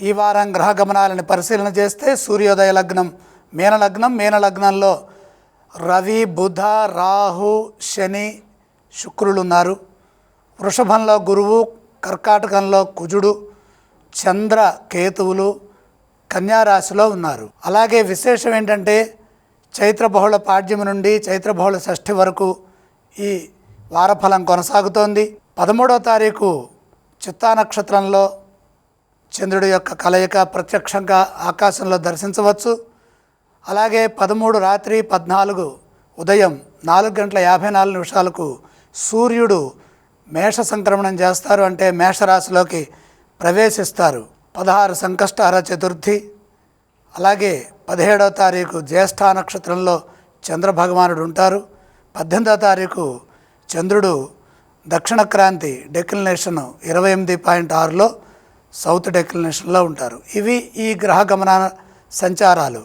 ఈ వారం గ్రహ గమనాలను పరిశీలన చేస్తే సూర్యోదయ లగ్నం మీన లగ్నం మీన లగ్నంలో రవి బుధ రాహు శని శుక్రులు ఉన్నారు వృషభంలో గురువు కర్కాటకంలో కుజుడు చంద్ర కేతువులు కన్యారాశిలో ఉన్నారు. అలాగే విశేషం ఏంటంటే చైత్ర బహుళ నుండి చైత్ర బహుళ షష్ఠి వరకు ఈ వారఫలం కొనసాగుతోంది. పదమూడవ తారీఖు చిత్తా నక్షత్రంలో చంద్రుడి యొక్క కలయిక ప్రత్యక్షంగా ఆకాశంలో దర్శించవచ్చు. అలాగే పదమూడు రాత్రి పద్నాలుగు ఉదయం నాలుగు గంటల యాభై నాలుగు నిమిషాలకు సూర్యుడు మేష సంక్రమణం చేస్తారు అంటే మేషరాశిలోకి ప్రవేశిస్తారు. పదహారు సంకష్టార చతుర్థి అలాగే పదిహేడవ తారీఖు జ్యేష్ఠ నక్షత్రంలో చంద్రభగవానుడు ఉంటారు. పద్దెనిమిదవ తారీఖు చంద్రుడు దక్షిణ క్రాంతి డెక్లినేషన్ ఇరవై ఎనిమిది పాయింట్ ఆరులో సౌత్ డెక్లినేషన్లో ఉంటారు. ఇవి ఈ గ్రహ గమన సంచారాలు.